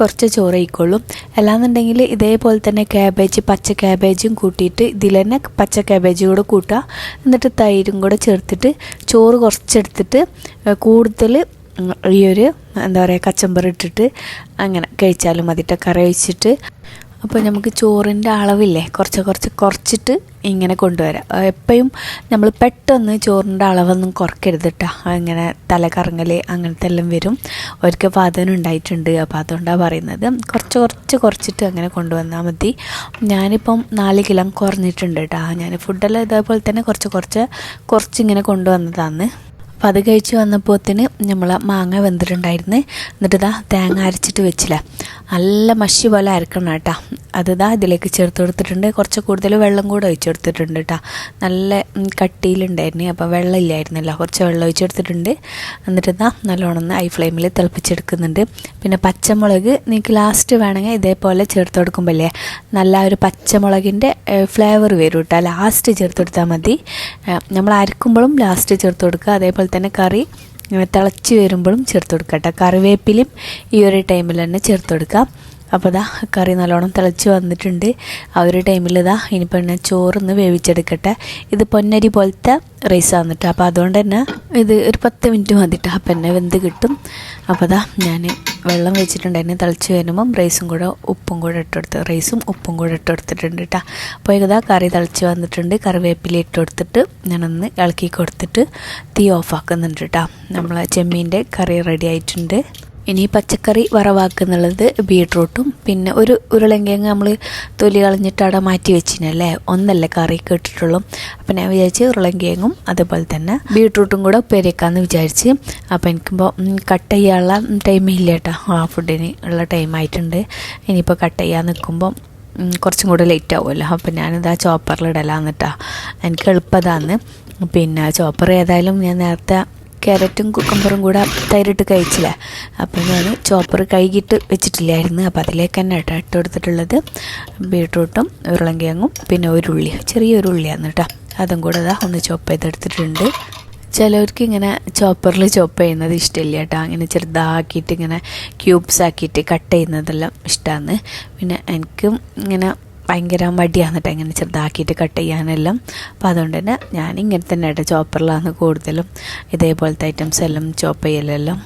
കുറച്ച് ചോറ് വയ്ക്കുള്ളൂ. അല്ലാന്നുണ്ടെങ്കിൽ ഇതേപോലെ തന്നെ ക്യാബേജ് പച്ച ക്യാബേജും കൂട്ടിയിട്ട് ഇതിൽ തന്നെ പച്ച ക്യാബേജ് കൂടെ കൂട്ടുക. എന്നിട്ട് തൈരും കൂടെ ചേർത്തിട്ട് ചോറ് കുറച്ചെടുത്തിട്ട് കൂടുതൽ ഈ ഒരു എന്താ പറയുക കച്ചമ്പർ ഇട്ടിട്ട് അങ്ങനെ കഴിച്ചാലും മതിട്ട കറി ഒഴിച്ചിട്ട് അപ്പോൾ നമുക്ക് ചോറിന്റെ അളവില്ലേ? കുറച്ച് കുറച്ച് കുറച്ചിട്ട് ഇങ്ങനെ കൊണ്ടുവരാം. എപ്പോഴും നമ്മൾ പെട്ടെന്ന് ചോറിന്റെ അളവൊന്നും കുറയ്ക്കരുത് കേട്ടോ അങ്ങനെ തല കറങ്ങൽ അങ്ങനത്തെ എല്ലാം വരും. ഒരിക്കൽ പാതനം ഉണ്ടായിട്ടുണ്ട്. അപ്പോൾ അതുകൊണ്ടാണ് പറയുന്നത്. കുറച്ച് കുറച്ച് കുറച്ചിട്ട് അങ്ങനെ കൊണ്ടുവന്നാൽ മതി. ഞാനിപ്പം നാല് കിലോ കുറഞ്ഞിട്ടുണ്ട് കേട്ടോ ഞാൻ ഫുഡെല്ലാം ഇതേപോലെ തന്നെ കുറച്ച് കുറച്ച് കുറച്ചിങ്ങനെ കൊണ്ടുവന്നതാണ്. അപ്പോൾ അത് കഴിച്ച് വന്നപ്പോത്തിന് നമ്മൾ മാങ്ങ വെന്തിട്ടുണ്ടായിരുന്നു. എന്നിട്ട് ഇതാ തേങ്ങ അരച്ചിട്ട് വെച്ചില്ല നല്ല മഷി പോലെ അരക്കണം കേട്ടോ. അത് ഇതാ ഇതിലേക്ക് ചേർത്ത് കൊടുത്തിട്ടുണ്ട്. കുറച്ച് കൂടുതൽ വെള്ളം കൂടെ ഒഴിച്ചു കൊടുത്തിട്ടുണ്ട് കേട്ടോ. നല്ല കട്ടിയിലുണ്ടായിരുന്നു. അപ്പോൾ വെള്ളം ഇല്ലായിരുന്നല്ലോ കുറച്ച് വെള്ളം ഒഴിച്ചു കൊടുത്തിട്ടുണ്ട്. എന്നിട്ട് ഇതാ നല്ലോണം ഹൈ ഫ്ലെയിമിൽ തിളപ്പിച്ചെടുക്കുന്നുണ്ട്. പിന്നെ പച്ചമുളക് നിങ്ങൾക്ക് ലാസ്റ്റ് വേണമെങ്കിൽ ഇതേപോലെ ചേർത്ത് കൊടുക്കുമ്പോഴേ നല്ല ഒരു പച്ചമുളകിന്റെ ഫ്ലേവർ വരും കേട്ടോ. ലാസ്റ്റ് ചേർത്ത് കൊടുത്താൽ മതി. നമ്മൾ അരക്കുമ്പോഴും ലാസ്റ്റ് ചേർത്ത് കൊടുക്കുക. അതേപോലെ തന്നെ കറി ഇങ്ങനെ തിളച്ച് വരുമ്പോഴും ചേർത്ത് കൊടുക്കുക കേട്ടോ. കറിവേപ്പിലും ഈ ഒരു ടൈമിൽ തന്നെ ചേർത്ത് കൊടുക്കാം അപ്പോൾ ഇതാ കറി നല്ലോണം തിളച്ച് വന്നിട്ടുണ്ട്. ആ ഒരു ടൈമിൽ ഇതാ ഇനിയിപ്പോൾ തന്നെ ചോറൊന്ന് വേവിച്ചെടുക്കട്ടെ. ഇത് പൊന്നരി പോലത്തെ റൈസ് വന്നിട്ട് അപ്പോൾ അതുകൊണ്ട് തന്നെ ഇത് ഒരു പത്ത് മിനിറ്റ് മതിട്ട്. അപ്പം എന്നെ വെന്ത് കിട്ടും. അപ്പോൾ ഇതാ ഞാൻ വെള്ളം വെച്ചിട്ടുണ്ടായിരുന്നു. തിളച്ച് വരുമ്പം റൈസും കൂടെ ഉപ്പും കൂടെ ഇട്ട് കൊടുത്ത് റൈസും ഉപ്പും കൂടെ ഇട്ട് കൊടുത്തിട്ടുണ്ട് കേട്ടോ അപ്പോൾ ഇതാ കറി തിളച്ച് വന്നിട്ടുണ്ട്. കറിവേപ്പില ഇട്ട് കൊടുത്തിട്ട് ഞാനൊന്ന് ഇളക്കി കൊടുത്തിട്ട് തീ ഓഫാക്കുന്നുണ്ട് കേട്ടോ നമ്മളെ ചെമ്മീന്റെ കറി റെഡി ആയിട്ടുണ്ട്. ഇനി പച്ചക്കറി വറവാക്കുന്നുള്ളത് ബീട്രൂട്ടും. പിന്നെ ഒരു ഉരുളങ്കിഴങ്ങ് നമ്മൾ തൊലി കളഞ്ഞിട്ട് അവിടെ മാറ്റി വെച്ചിനല്ലേ? ഒന്നല്ലേ കറി കേട്ടിട്ടുള്ളൂ അപ്പം ഞാൻ വിചാരിച്ച് ഉരുളങ്കിഴങ്ങും അതുപോലെ തന്നെ ബീട്രൂട്ടും കൂടെ ഉപ്പേരിക്കാമെന്ന് വിചാരിച്ച്. അപ്പം എനിക്കിപ്പോൾ കട്ട് ചെയ്യാനുള്ള ടൈം ഇല്ല കേട്ടോ. ആ ഫുഡിന് ഉള്ള ടൈമായിട്ടുണ്ട് ഇനിയിപ്പോൾ കട്ട് ചെയ്യാൻ നിൽക്കുമ്പോൾ കുറച്ചും കൂടെ ലേറ്റ് ആവുമല്ലോ. അപ്പം ഞാനിത് ആ ചോപ്പറിലിടലാന്നിട്ടാ എനിക്ക് എളുപ്പതാന്ന് പിന്നെ ചോപ്പർ ഏതായാലും ഞാൻ നേരത്തെ ക്യാരറ്റും കുക്കമ്പറും കൂടെ തൈരിട്ട് കഴിച്ചില്ല. അപ്പോൾ ഞാൻ ചോപ്പർ കഴുകിയിട്ട് വെച്ചിട്ടില്ലായിരുന്നു. അപ്പോൾ അതിലേക്ക് തന്നെ കേട്ടോ ഇട്ട് കൊടുത്തിട്ടുള്ളത്. ബീട്രൂട്ടും ഉരുളങ്കിഴങ്ങും പിന്നെ ഒരു ഉള്ളി ചെറിയൊരു ഉള്ളിയാണ് കേട്ടോ. അതും കൂടെ അതാ ഒന്ന് ചോപ്പ് ചെയ്തെടുത്തിട്ടുണ്ട്. ചിലവർക്ക് ഇങ്ങനെ ചോപ്പറിൽ ചോപ്പ് ചെയ്യുന്നത് ഇഷ്ടമില്ല കേട്ടോ. അങ്ങനെ ചെറുതാക്കിയിട്ട് ഇങ്ങനെ ക്യൂബ്സ് ആക്കിയിട്ട് കട്ട് ചെയ്യുന്നതെല്ലാം ഇഷ്ടമാണ് പിന്നെ എനിക്കും ഇങ്ങനെ ഭയങ്കര മടിയാണ് ഇങ്ങനെ ചെറുതാക്കിയിട്ട് കട്ട് ചെയ്യാനെല്ലാം. അപ്പോൾ അതുകൊണ്ട് തന്നെ ഞാൻ ഇങ്ങനെ തന്നെ കേട്ടോ ചോപ്പറിലാണ് കൂടുതലും ഇതേപോലത്തെ ഐറ്റംസ് എല്ലാം ചോപ്പ് ചെയ്യലെല്ലാം.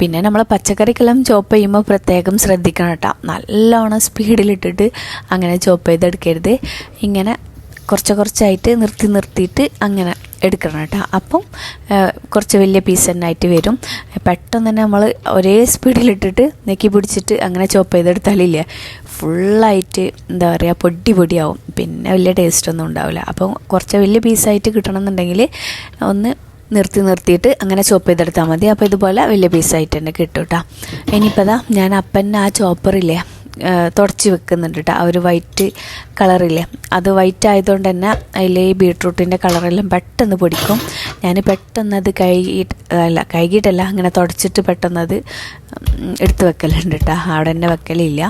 പിന്നെ നമ്മൾ പച്ചക്കറിക്കെല്ലാം ചോപ്പ് ചെയ്യുമ്പോൾ പ്രത്യേകം ശ്രദ്ധിക്കണം കേട്ടോ നല്ലോണം സ്പീഡിലിട്ടിട്ട് അങ്ങനെ ചോപ്പ് ചെയ്തെടുക്കരുത്. ഇങ്ങനെ കുറച്ച് കുറച്ചായിട്ട് നിർത്തി നിർത്തിയിട്ട് അങ്ങനെ എടുക്കണം കേട്ടോ അപ്പം കുറച്ച് വലിയ പീസ് തന്നെ ആയിട്ട് വരും. പെട്ടെന്ന് തന്നെ നമ്മൾ ഒരേ സ്പീഡിലിട്ടിട്ട് നെക്കി പിടിച്ചിട്ട് അങ്ങനെ ചോപ്പ് ചെയ്തെടുത്താലില്ലേ? ഫുള്ളായിട്ട് എന്താ പറയുക പൊടി പൊടിയാവും. പിന്നെ വലിയ ടേസ്റ്റ് ഒന്നും ഉണ്ടാവില്ല. അപ്പം കുറച്ച് വലിയ പീസായിട്ട് കിട്ടണമെന്നുണ്ടെങ്കിൽ ഒന്ന് നിർത്തി നിർത്തിയിട്ട് അങ്ങനെ ചോപ്പ് ചെയ്തെടുത്താൽ മതി. അപ്പോൾ ഇതുപോലെ വലിയ പീസായിട്ട് തന്നെ കിട്ടും കേട്ടോ ഇനിയിപ്പോൾ അതാ ഞാൻ അപ്പന്റെ ആ ചോപ്പറില്ലേ തുടച്ച് വെക്കുന്നുണ്ട് കേട്ടോ ആ ഒരു വൈറ്റ് കളറില്ലേ അത് വൈറ്റ് ആയതുകൊണ്ട് തന്നെ അതിലെ ഈ ബീട്രൂട്ടിന്റെ കളറെല്ലാം പെട്ടെന്ന് പൊടിക്കും. ഞാൻ പെട്ടെന്ന് അത് കഴുകിയിട്ട് അല്ല കഴുകിയിട്ടല്ല അങ്ങനെ തുടച്ചിട്ട് പെട്ടെന്ന് അത് എടുത്ത് വെക്കലുണ്ട് കേട്ടോ അവിടെ തന്നെ വെക്കലില്ല.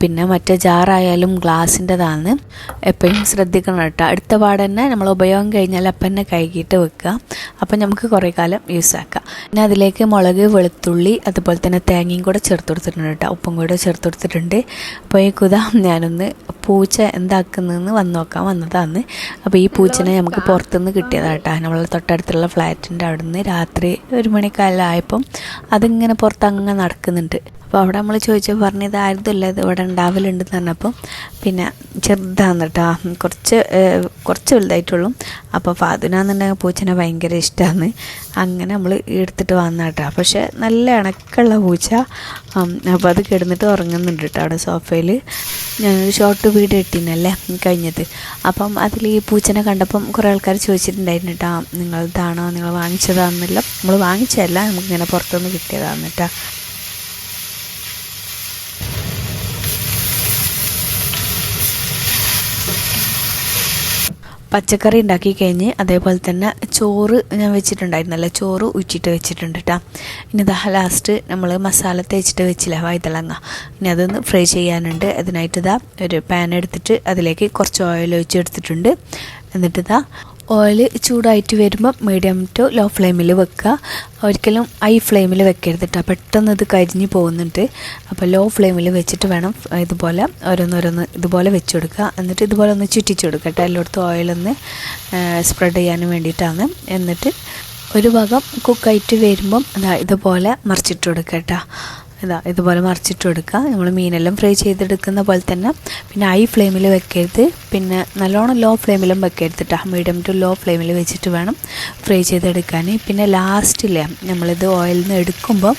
പിന്നെ മറ്റേ ജാറായാലും ഗ്ലാസിന്റെതാണ്. എപ്പോഴും ശ്രദ്ധിക്കണം കേട്ടോ. അടുത്ത പാടെ തന്നെ നമ്മൾ ഉപയോഗം കഴിഞ്ഞാൽ അപ്പം തന്നെ കഴുകിയിട്ട് വെക്കുക. അപ്പം നമുക്ക് കുറേ കാലം യൂസ് ആക്കാം. പിന്നെ അതിലേക്ക് മുളക് വെളുത്തുള്ളി അതുപോലെ തന്നെ തേങ്ങയും കൂടെ ചേർത്ത് കൊടുത്തിട്ടുണ്ട് കേട്ടോ. ഉപ്പും കൂടെ ചേർത്ത് കൊടുത്തിട്ടുണ്ട്. അപ്പോൾ ഈ കുത ഞാനൊന്ന് പൂച്ച എന്താക്കുന്നതെന്ന് വന്ന് നോക്കാൻ വന്നതാണ്. അപ്പോൾ ഈ പൂച്ചനെ നമുക്ക് പുറത്തുനിന്ന് കിട്ടിയതാട്ടാ നമ്മളെ തൊട്ടടുത്തുള്ള ഫ്ലാറ്റിന്റെ അവിടെ നിന്ന് രാത്രി ഒരു മണിക്കാലായപ്പം അതിങ്ങനെ പുറത്ത് അങ്ങനെ നടക്കുന്നുണ്ട്. അപ്പോൾ അവിടെ നമ്മൾ ചോദിച്ചപ്പോൾ പറഞ്ഞത് ആരുതല്ല ഇത് ഇവിടെ ഉണ്ടാവലുണ്ടെന്ന് പറഞ്ഞപ്പം പിന്നെ ചെറുതാണ് കേട്ടോ. കുറച്ച് കുറച്ച് വലുതായിട്ടുള്ളൂ. അപ്പോൾ ഫാദുനാന്നുണ്ടെങ്കിൽ പൂച്ചനെ ഭയങ്കര ഇഷ്ടമാണ് അങ്ങനെ നമ്മൾ എടുത്തിട്ട് വന്ന കേട്ടോ. പക്ഷേ നല്ല ഇണക്കുള്ള പൂച്ച. അപ്പോൾ അത് കിടന്നിട്ട് ഉറങ്ങുന്നുണ്ട് കേട്ടോ അവിടെ സോഫയിൽ ഞാനൊരു ഷോർട്ട് വീഡിയോ ഇട്ടിനല്ലേ കഴിഞ്ഞത്. അപ്പം അതിൽ ഈ പൂച്ചനെ കണ്ടപ്പം കുറേ ആൾക്കാർ ചോദിച്ചിട്ടുണ്ടായിരുന്നു കേട്ടോ നിങ്ങളതാണോ നിങ്ങൾ വാങ്ങിച്ചതാണെന്നല്ല നമ്മൾ വാങ്ങിച്ചതല്ല നമുക്കിങ്ങനെ പുറത്തുനിന്ന് കിട്ടിയതാണ് കേട്ടോ. പച്ചക്കറി ഉണ്ടാക്കി കഴിഞ്ഞ് അതേപോലെ തന്നെ ചോറ് ഞാൻ വെച്ചിട്ടുണ്ടായിരുന്നല്ലോ. ചോറ് ഉച്ചിട്ട് വെച്ചിട്ടുണ്ട് കേട്ടോ ഇനി ഇതാ ലാസ്റ്റ് നമ്മൾ മസാല തേച്ചിട്ട് വെച്ചില്ല വൈതളങ്ങ ഇനി അതൊന്ന് ഫ്രൈ ചെയ്യാനുണ്ട്. അതിനായിട്ട് ഇതാ ഒരു പാൻ എടുത്തിട്ട് അതിലേക്ക് കുറച്ച് ഓയിൽ ഒഴിച്ചെടുത്തിട്ടുണ്ട് എന്നിട്ട് ഇതാ ഓയിൽ ചൂടായിട്ട് വരുമ്പോൾ മീഡിയം ടു ലോ ഫ്ലെയിമിൽ വെക്കുക. ഒരിക്കലും ഹൈ ഫ്ലെയിമിൽ വെക്കരുത് കേട്ടോ പെട്ടെന്ന് ഇത് കരിഞ്ഞ് പോകുന്നുണ്ട്. അപ്പോൾ ലോ ഫ്ലെയിമിൽ വെച്ചിട്ട് വേണം ഇതുപോലെ ഓരോന്നോരോന്ന് ഇതുപോലെ വെച്ച് കൊടുക്കുക. എന്നിട്ട് ഇതുപോലെ ഒന്ന് ചുറ്റിച്ച് കൊടുക്കുക കേട്ടോ എല്ലായിടത്തും ഓയിലൊന്ന് സ്പ്രെഡ് ചെയ്യാനും വേണ്ടിയിട്ടാണ്. എന്നിട്ട് ഒരു ഭാഗം കുക്കായിട്ട് വരുമ്പം ഇതുപോലെ മറിച്ചിട്ട് കൊടുക്കുക കേട്ടോ ഇതാ ഇതുപോലെ മറിച്ചിട്ട് കൊടുക്കുക നമ്മൾ മീനെല്ലാം ഫ്രൈ ചെയ്തെടുക്കുന്ന പോലെ തന്നെ. പിന്നെ ഹൈ ഫ്ലെയിമിൽ വെക്കരുത്. പിന്നെ നല്ലോണം ലോ ഫ്ലെയിമിലും വെക്കരുത് കേട്ടോ മീഡിയം ടു ലോ ഫ്ലെയിമിൽ വെച്ചിട്ട് വേണം ഫ്രൈ ചെയ്തെടുക്കാൻ പിന്നെ ലാസ്റ്റില്ലേ നമ്മളിത് ഓയിലിൽ നിന്ന് എടുക്കുമ്പം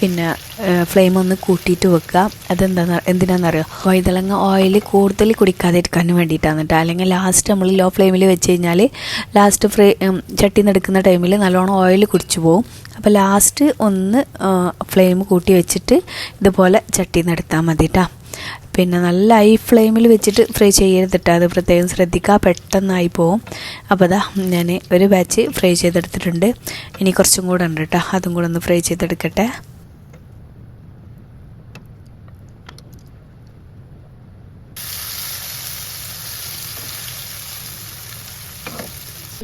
പിന്നെ ഫ്ലെയിം ഒന്ന് കൂട്ടിയിട്ട് വെക്കുക അതെന്താ എന്തിനാണെന്നറിയോ വൈതിളങ്ങ ഓയിൽ കൂടുതൽ കുടിക്കാതിരിക്കാൻ വേണ്ടിയിട്ടാണ് കേട്ടോ അല്ലെങ്കിൽ ലാസ്റ്റ് നമ്മൾ ലോ ഫ്ലെയിമിൽ വെച്ച് കഴിഞ്ഞാൽ ലാസ്റ്റ് ഫ്രൈ ചട്ടിയിൽ നിന്ന് എടുക്കുന്ന ടൈമിൽ നല്ലോണം ഓയിൽ കുടിച്ചു പോകും അപ്പോൾ ലാസ്റ്റ് ഒന്ന് ഫ്ലെയിം കൂട്ടി വെച്ചിട്ട് ഇതുപോലെ ചട്ടിയിൽ നിന്ന് എടുത്താൽ മതി കേട്ടോ പിന്നെ നല്ല ഹൈ ഫ്ലെയിമിൽ വെച്ചിട്ട് ഫ്രൈ ചെയ്യരുത് കേട്ടോ അത് പ്രത്യേകം ശ്രദ്ധിക്കുക പെട്ടെന്നായി പോവും. അപ്പോൾ അതാ ഞാൻ ഒരു ബാച്ച് ഫ്രൈ ചെയ്തെടുത്തിട്ടുണ്ട്. ഇനി കുറച്ചും കൂടെ ഉണ്ട് കേട്ടോ അതും കൂടെ ഒന്ന് ഫ്രൈ ചെയ്തെടുക്കട്ടെ.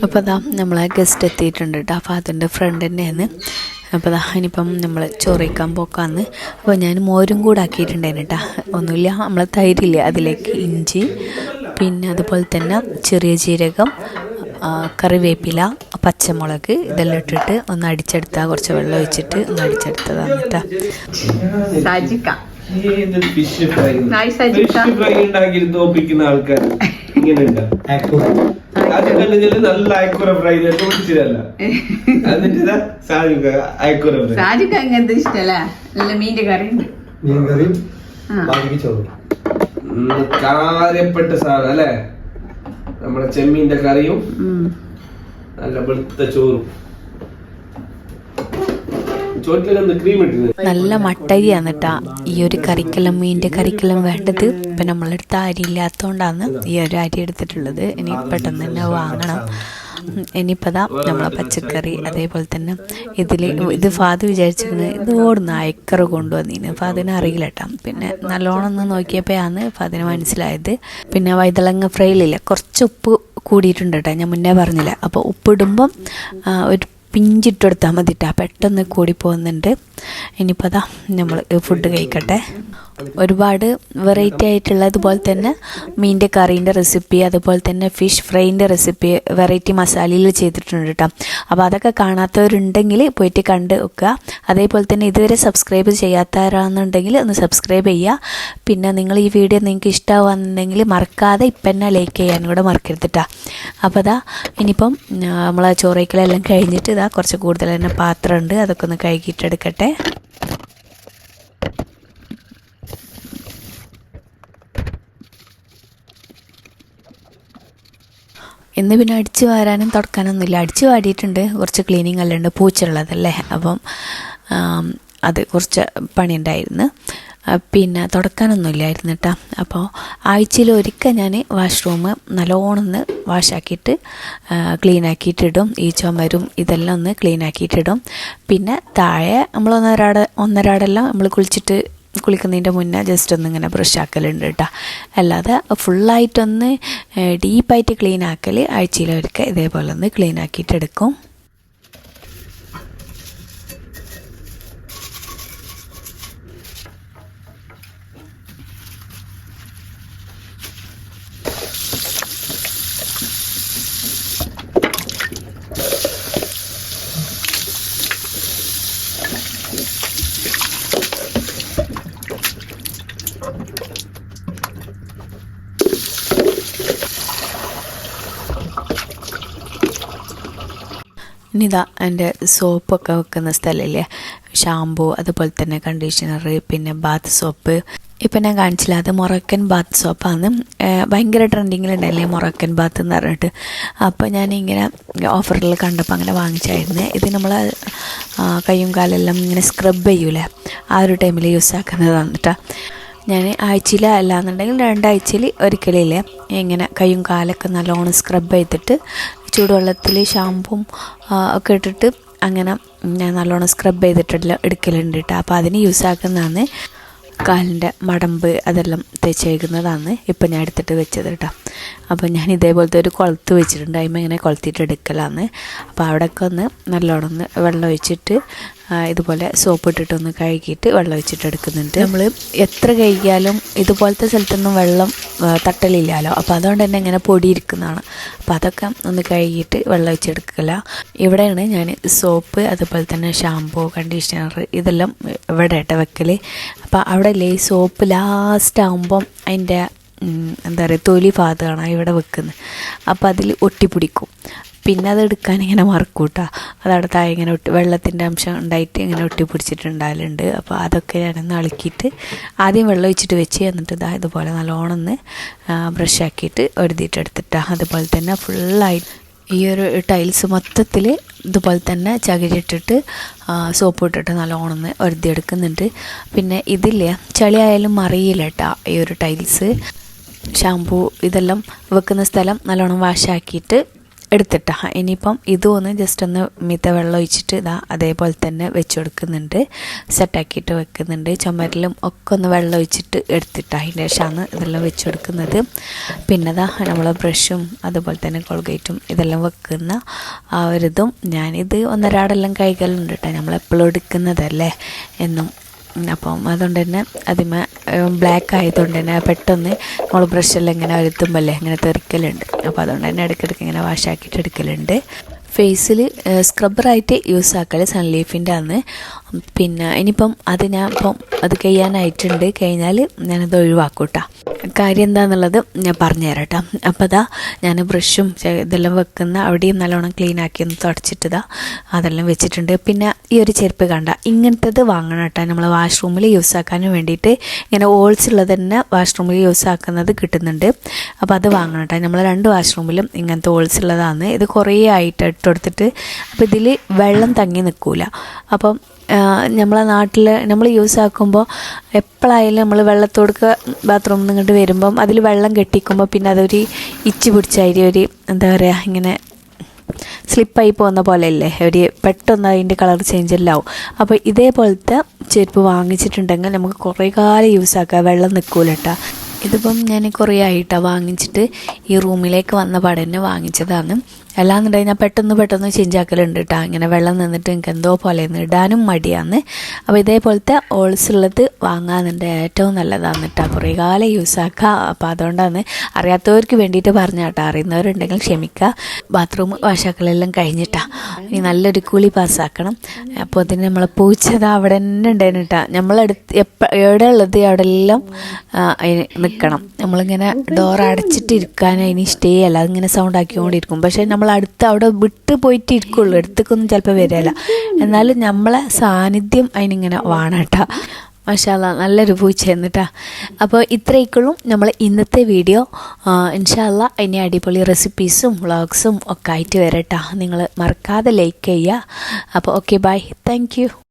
അപ്പോൾ അതാ നമ്മളെ ഗസ്റ്റ് എത്തിയിട്ടുണ്ട് കേട്ടോ അപ്പോൾ അതിന്റെ ഫ്രണ്ട് തന്നെയാണ്. അപ്പോൾ അതാ ഇനിയിപ്പം നമ്മൾ ചോറിക്കാൻ പോക്കാന്ന്. അപ്പോൾ ഞാൻ മോരും കൂടെ ആക്കിയിട്ടുണ്ടായിരുന്നു കേട്ടോ ഒന്നുമില്ല നമ്മൾ തൈരില്ലേ അതിലേക്ക് ഇഞ്ചി പിന്നെ അതുപോലെ തന്നെ ചെറിയ ജീരകം കറിവേപ്പില പച്ചമുളക് ഇതെല്ലാം ഇട്ടിട്ട് ഒന്ന് അടിച്ചെടുത്താൽ കുറച്ച് വെള്ളം ഒഴിച്ചിട്ട് ഒന്ന് അടിച്ചെടുത്തതാണ് കേട്ടോ സാജിക്ക. ഏത് fish fry Nice Sajikka. Fish fry ഉണ്ടാക്കി തോപ്പിക്കുന്ന ആൾക്കാർ ഇങ്ങനെയുണ്ട്? അത് നല്ല അയക്കുറ ഫ്രൈ തോപ്പിച്ചതല്ല എന്നിട്ട് <laughs> ഇതാ സാധിക്ക അയക്കുറ ഫ്രൈ സാജിക്ക അങ്ങനത്തെ ഇഷ്ടല്ല? നല്ല മീന്റെ കറി ഉണ്ട് മീൻകറിയും ആ. ബാക്കി ചോറും. ഉം, കാര്യപ്പെട്ട സാധനം അല്ലേ? നമ്മുടെ ചെമ്മീന്റെ കറിയും നല്ല വെളുത്ത ചോറും. നല്ല മട്ടരിയാണ് കേട്ടാ ഈ ഒരു കറിക്കലം മീന്റെ കറിക്കലം വേണ്ടത് ഇപ്പം നമ്മളെടുത്ത അരി ഇല്ലാത്തതുകൊണ്ടാണ് ഈ ഒരു അരി എടുത്തിട്ടുള്ളത്. ഇനി പെട്ടെന്ന് തന്നെ വാങ്ങണം. ഇനിയിപ്പതാ നമ്മളെ പച്ചക്കറി അതേപോലെ തന്നെ ഇതിൽ ഇത് ഫാദ് വിചാരിച്ചിരുന്നത് ഇത് ഓടുന്ന അയക്കറ് കൊണ്ടുവന്നിന്. ഫാദിന് അറിയില്ല കേട്ടോ പിന്നെ നല്ലോണം ഒന്ന് നോക്കിയപ്പോഴാണ് ഫാദിന് മനസ്സിലായത്. പിന്നെ വൈതളങ്ങ ഫ്രൈയിലില്ല? കുറച്ച് ഉപ്പ് കൂടിയിട്ടുണ്ട് കേട്ടോ ഞാൻ മുന്നേ പറഞ്ഞില്ല? അപ്പോൾ ഉപ്പിടുമ്പം ഒരു പിഞ്ചിട്ട് കൊടുത്താൽ മതി കേട്ടോ പെട്ടെന്ന് കൂടി പോകുന്നുണ്ട് ഇനിയിപ്പോൾ അതാ നമ്മൾ ഫുഡ് കഴിക്കട്ടെ. ഒരുപാട് വെറൈറ്റി ആയിട്ടുള്ള അതുപോലെ തന്നെ മീന്റെ കറീന്റെ റെസിപ്പി അതുപോലെ തന്നെ ഫിഷ് ഫ്രൈന്റെ റെസിപ്പി വെറൈറ്റി മസാലയിൽ ചെയ്തിട്ടുണ്ട് കേട്ടോ അപ്പോൾ അതൊക്കെ കാണാത്തവരുണ്ടെങ്കിൽ പോയിട്ട് കണ്ട് വെക്കുക. അതേപോലെ തന്നെ ഇതുവരെ സബ്സ്ക്രൈബ് ചെയ്യാത്തവരാണെന്നുണ്ടെങ്കിൽ ഒന്ന് സബ്സ്ക്രൈബ് ചെയ്യുക. പിന്നെ നിങ്ങൾ ഈ വീഡിയോ നിങ്ങൾക്ക് ഇഷ്ടമാവുന്നുണ്ടെങ്കിൽ മറക്കാതെ ഇപ്പം തന്നെ ലൈക്ക് ചെയ്യാനും കൂടെ മറക്കരുത് കേട്ടോ അപ്പോൾ അതാ ഇനിയിപ്പം നമ്മൾ ചോറയ്ക്കലെല്ലാം കഴിഞ്ഞിട്ട് ഇതാ കുറച്ച് കൂടുതൽ തന്നെ പാത്രമുണ്ട്. അതൊക്കെ ഒന്ന് കഴുകിയിട്ടെടുക്കട്ടെ. ഇന്ന് പിന്നെ അടിച്ചു വാരാനും തുടക്കാനൊന്നുമില്ല. അടിച്ചു വാടിയിട്ടുണ്ട് കുറച്ച് ക്ലീനിങ് എല്ലാം ഉണ്ട്. പൂച്ചുള്ളതല്ലേ അപ്പം അത് കുറച്ച് പണിയുണ്ടായിരുന്നു. ആ, തുടക്കാനൊന്നും ഇല്ലായിരുന്നു കേട്ടോ. അപ്പോൾ ആഴ്ചയിൽ ഒരിക്കൽ ഞാൻ വാഷ്റൂം നല്ലോണമെന്ന് വാഷാക്കിയിട്ട് ക്ലീൻ ആക്കിയിട്ടിടും ഈ ചുമരും ഇതെല്ലാം ഒന്ന് ക്ലീൻ ആക്കിയിട്ടിടും പിന്നെ താഴെ നമ്മൾ ഒന്നരാട ഒന്നരാടെല്ലാം നമ്മൾ കുളിച്ചിട്ട് കുളിക്കുന്നതിന്റെ മുന്നേ ജസ്റ്റ് ഒന്ന് ഇങ്ങനെ ബ്രഷ് ആക്കലുണ്ട് കേട്ടോ. അല്ലാതെ ഫുള്ളായിട്ടൊന്ന് ഡീപ്പായിട്ട് ക്ലീൻ ആക്കൽ ആഴ്ചയിലൊരിക്കൽ ഇതേപോലെ ഒന്ന് ക്ലീൻ ആക്കിയിട്ട് എടുക്കും ഇനി ഇതാ എന്റെ സോപ്പൊക്കെ വെക്കുന്ന സ്ഥലമില്ലേ? ഷാമ്പു അതുപോലെ തന്നെ കണ്ടീഷണർ പിന്നെ ബാത്ത് സോപ്പ് ഇപ്പം ഞാൻ കാണിച്ചില്ല അത് മൊറക്കൻ ബാത്ത് സോപ്പാണ് ഭയങ്കര ട്രെൻഡിങ്ങിലുണ്ടല്ലേ മൊറക്കൻ ബാത്ത് എന്ന് പറഞ്ഞിട്ട്. അപ്പോൾ ഞാനിങ്ങനെ ഓഫറിൽ കണ്ടപ്പോൾ അങ്ങനെ വാങ്ങിച്ചായിരുന്നു. ഇത് നമ്മൾ കയ്യും കാലെല്ലാം ഇങ്ങനെ സ്ക്രബ് ചെയ്യൂലേ? ആ ഒരു ടൈമിൽ യൂസ് ആക്കുന്നതാണ് കേട്ടോ ഞാൻ ആഴ്ചയിൽ അല്ലാന്നുണ്ടെങ്കിൽ രണ്ടാഴ്ചയിൽ ഒരിക്കലില്ലേ ഇങ്ങനെ കയ്യും കാലൊക്കെ നല്ലോണം സ്ക്രബ് ചെയ്തിട്ട് ചൂടുവെള്ളത്തിൽ ഷാമ്പും ഒക്കെ ഇട്ടിട്ട് അങ്ങനെ ഞാൻ നല്ലോണം സ്ക്രബ് ചെയ്തിട്ടില്ല എടുക്കലുണ്ട് കേട്ടോ അപ്പോൾ അതിന് യൂസ് ആക്കുന്നതാണ് കാലിന്റെ മടമ്പ് അതെല്ലാം തേച്ചേക്കുന്നതാണ് ഇപ്പം ഞാൻ എടുത്തിട്ട് വെച്ചത് കേട്ടോ അപ്പോൾ ഞാൻ ഇതേപോലത്തെ ഒരു കുളത്ത് വെച്ചിട്ടുണ്ട്. അതിമ ഇങ്ങനെ കൊളുത്തിയിട്ട് എടുക്കലാണ്. അപ്പോൾ അവിടെയൊക്കെ ഒന്ന് നല്ലോണം ഒന്ന് വെള്ളം ഒഴിച്ചിട്ട് ഇതുപോലെ സോപ്പ് ഇട്ടിട്ടൊന്ന് കഴുകിയിട്ട് വെള്ളം വെച്ചിട്ട് എടുക്കുന്നുണ്ട് നമ്മൾ എത്ര കഴുകിയാലും ഇതുപോലത്തെ സ്ഥലത്തൊന്നും വെള്ളം തട്ടലില്ലല്ലോ. അപ്പോൾ അതുകൊണ്ട് തന്നെ ഇങ്ങനെ പൊടി ഇരിക്കുന്നതാണ് അപ്പോൾ അതൊക്കെ ഒന്ന് കഴുകിയിട്ട് വെള്ളം വെച്ചെടുക്കില്ല ഇവിടെയാണ് ഞാൻ സോപ്പ് അതുപോലെ തന്നെ ഷാമ്പൂ കണ്ടീഷണർ ഇതെല്ലാം ഇവിടെ ഇട്ട വെക്കൽ അപ്പോൾ അവിടെ ഈ സോപ്പ് ലാസ്റ്റ് ആകുമ്പം അതിന്റെ എന്താ പറയുക തൊലി ഭാഗത്താണ് ഇവിടെ വെക്കുന്നത്. അപ്പോൾ അതിൽ ഒട്ടിപ്പിടിക്കും പിന്നെ അത് എടുക്കാൻ ഇങ്ങനെ മറക്കൂട്ടാ. അതവിടെ താഴെ ഇങ്ങനെ ഒട്ടി വെള്ളത്തിന്റെ അംശം ഉണ്ടായിട്ട് ഇങ്ങനെ ഒട്ടി പിടിച്ചിട്ടുണ്ടായാലുണ്ട് അപ്പോൾ അതൊക്കെ ഞാനൊന്ന് അളുക്കിയിട്ട് ആദ്യം വെള്ളം ഒഴിച്ചിട്ട് വെച്ച് എന്നിട്ട് ഇതാ ഇതുപോലെ നല്ലോണം ഒന്ന് ബ്രഷ് ആക്കിയിട്ട് ഒരുതിയിട്ട് എടുത്തിട്ടാ. അതുപോലെ തന്നെ ഫുള്ളായി ഈ ഒരു ടൈൽസ് മൊത്തത്തിൽ ഇതുപോലെ തന്നെ ചകിരിട്ടിട്ട് സോപ്പ് ഇട്ടിട്ട് നല്ലോണം ഒരുതിയെടുക്കുന്നുണ്ട്. പിന്നെ ഇതില്ലേ ചളിയായാലും മറിയില്ല കേട്ടോ ഈ ഒരു ടൈൽസ് ഷാംപൂ ഇതെല്ലാം വെക്കുന്ന സ്ഥലം നല്ലോണം വാഷാക്കിയിട്ട് എടുത്തിട്ടാ. ഇനിയിപ്പം ഇതും ഒന്ന് ജസ്റ്റ് ഒന്ന് മിത വെള്ളം ഒഴിച്ചിട്ട് ഇതാ അതേപോലെ തന്നെ വെച്ച് കൊടുക്കുന്നുണ്ട്. സെറ്റാക്കിയിട്ട് വെക്കുന്നുണ്ട്. ചുമരിലും ഒക്കെ ഒന്ന് വെള്ളം ഒഴിച്ചിട്ട് എടുത്തിട്ട അതിന്റെ ശേഷമാണ് ഇതെല്ലാം വെച്ച് കൊടുക്കുന്നത്. പിന്നെ ഇതാ നമ്മൾ ബ്രഷും അതുപോലെ തന്നെ കോൾഗേറ്റും ഇതെല്ലാം വെക്കുന്ന ആ ഒരിതും ഞാനിത് ഒന്നരാടെല്ലാം കൈകളിലുണ്ട് കേട്ടോ. നമ്മളെപ്പോഴും എടുക്കുന്നതല്ലേ? എന്നും അപ്പം അതുകൊണ്ട് തന്നെ അതിമ ബ്ലാക്ക് ആയതുകൊണ്ട് തന്നെ പെട്ടെന്ന് നമ്മൾ ബ്രഷെല്ലാം ഇങ്ങനെ വരുത്തുമ്പോഴല്ലേ ഇങ്ങനെ തെറിക്കലുണ്ട്. അപ്പോൾ അതുകൊണ്ട് തന്നെ ഇടയ്ക്കിടയ്ക്ക് ഇങ്ങനെ വാഷാക്കിയിട്ട് എടുക്കലുണ്ട്. ഫേസിൽ സ്ക്രബ്ബറായിട്ട് യൂസ് ആക്കൽ സൺലീഫിന്റെ ആണ് പിന്നെ ഇനിയിപ്പം അത് ഞാൻ ഇപ്പം അത് കഴിയാനായിട്ടുണ്ട് കഴിഞ്ഞാൽ ഞാനത് ഒഴിവാക്കും കാര്യം എന്താണെന്നുള്ളത് ഞാൻ പറഞ്ഞുതരാം കേട്ടോ അപ്പോൾ അതാ ഞാൻ ബ്രഷും ഇതെല്ലാം വെക്കുന്ന അവിടെയും നല്ലോണം ക്ലീൻ ആക്കി ഒന്ന് തുടച്ചിട്ടതാ അതെല്ലാം വെച്ചിട്ടുണ്ട്. പിന്നെ ഈ ഒരു ചെരുപ്പ് കണ്ട ഇങ്ങനത്തത് വാങ്ങണം കേട്ടോ നമ്മൾ വാഷ്റൂമിൽ യൂസ് ആക്കാനും വേണ്ടിയിട്ട്. ഇങ്ങനെ ഓൾസ് ഉള്ളത് തന്നെ വാഷ്റൂമിൽ യൂസ് ആക്കുന്നത് കിട്ടുന്നുണ്ട്. അപ്പോൾ അത് വാങ്ങണം കേട്ടോ നമ്മൾ രണ്ട് വാഷ്റൂമിലും ഇങ്ങനത്തെ ഓൾസ് ഉള്ളതാണ്. ഇത് കുറേ ആയിട്ട് ഇട്ട് കൊടുത്തിട്ട് അപ്പോൾ ഇതിൽ വെള്ളം തങ്ങി നിൽക്കില്ല അപ്പം നമ്മളെ നാട്ടിൽ നമ്മൾ യൂസ് ആക്കുമ്പോൾ എപ്പോഴായാലും നമ്മൾ വെള്ളത്തോടുക്ക ബാത്റൂമിൽ നിന്ന് ഇങ്ങോട്ട് വരുമ്പം അതിൽ വെള്ളം കെട്ടിക്കുമ്പോൾ പിന്നെ അതൊരു ഇച്ച് പിടിച്ചായിരിക്കും ഒരു എന്താ പറയുക ഇങ്ങനെ സ്ലിപ്പായി പോകുന്ന പോലെയല്ലേ? ഒരു പെട്ടെന്ന് അതിന്റെ കളർ ചേഞ്ച് എല്ലാം ആവും. അപ്പോൾ ഇതേപോലത്തെ ചെരുപ്പ് വാങ്ങിച്ചിട്ടുണ്ടെങ്കിൽ നമുക്ക് കുറേ കാലം യൂസ് ആക്കാം. വെള്ളം നിൽക്കൂല കേട്ടോ ഇതിപ്പം ഞാൻ കുറേ ആയിട്ടാണ് വാങ്ങിച്ചിട്ട് ഈ റൂമിലേക്ക് വന്ന പാടെ വാങ്ങിച്ചതാണ്. അല്ലാന്നുണ്ടെങ്കിൽ ഞാൻ പെട്ടെന്ന് പെട്ടെന്ന് ചിഞ്ചാക്കലുണ്ട് കേട്ടോ ഇങ്ങനെ വെള്ളം നിന്നിട്ട് എനിക്ക് എന്തോ പോലെ ഇടാനും മടിയാന്ന്. അപ്പോൾ ഇതേപോലത്തെ ഓൾസ് ഉള്ളത് വാങ്ങാന്നുണ്ട്. ഏറ്റവും നല്ലതാണ് കേട്ടോ കുറേ കാലം യൂസ് ആക്കുക അപ്പോൾ അതുകൊണ്ടാണ് അറിയാത്തവർക്ക് വേണ്ടിയിട്ട് പറഞ്ഞ കേട്ടോ അറിയുന്നവരുണ്ടെങ്കിൽ ക്ഷമിക്കുക ബാത്റൂം വാഷാക്കലെല്ലാം കഴിഞ്ഞിട്ടാ. ഇനി നല്ലൊരു കുളി പാസ്സാക്കണം. അപ്പോൾ അതിന് നമ്മളെ പൂച്ചത് അവിടെ തന്നെ ഉണ്ടായിരുന്നു കേട്ടോ നമ്മളെടുത്ത് എപ്പോൾ എവിടെ ഉള്ളത് അവിടെ എല്ലാം നിൽക്കണം നമ്മളിങ്ങനെ ഡോർ അടച്ചിട്ട് ഇരിക്കാൻ അതിന് സ്റ്റേ അല്ല അതിങ്ങനെ സൗണ്ട് ആക്കിക്കൊണ്ടിരിക്കും. പക്ഷേ നമ്മൾ അടുത്ത് അവിടെ വിട്ട് പോയിട്ട് ഇരിക്കുള്ളൂ. അടുത്തേക്കൊന്നും ചിലപ്പോൾ വരില്ല എന്നാലും നമ്മളെ സാന്നിധ്യം അതിനിങ്ങനെ വാണട്ടാ. മഷാല നല്ലൊരു പൂച്ച എന്നിട്ടാ അപ്പോൾ ഇത്രയൊക്കെയുള്ളൂ നമ്മൾ ഇന്നത്തെ വീഡിയോ. ഇൻഷാല്ല ഇനി അടിപൊളി റെസിപ്പീസും വ്ളോഗ്സും ഒക്കെ ആയിട്ട് വരട്ടാ. നിങ്ങൾ മറക്കാതെ ലൈക്ക് ചെയ്യുക. അപ്പോൾ ഓക്കെ ബൈ താങ്ക്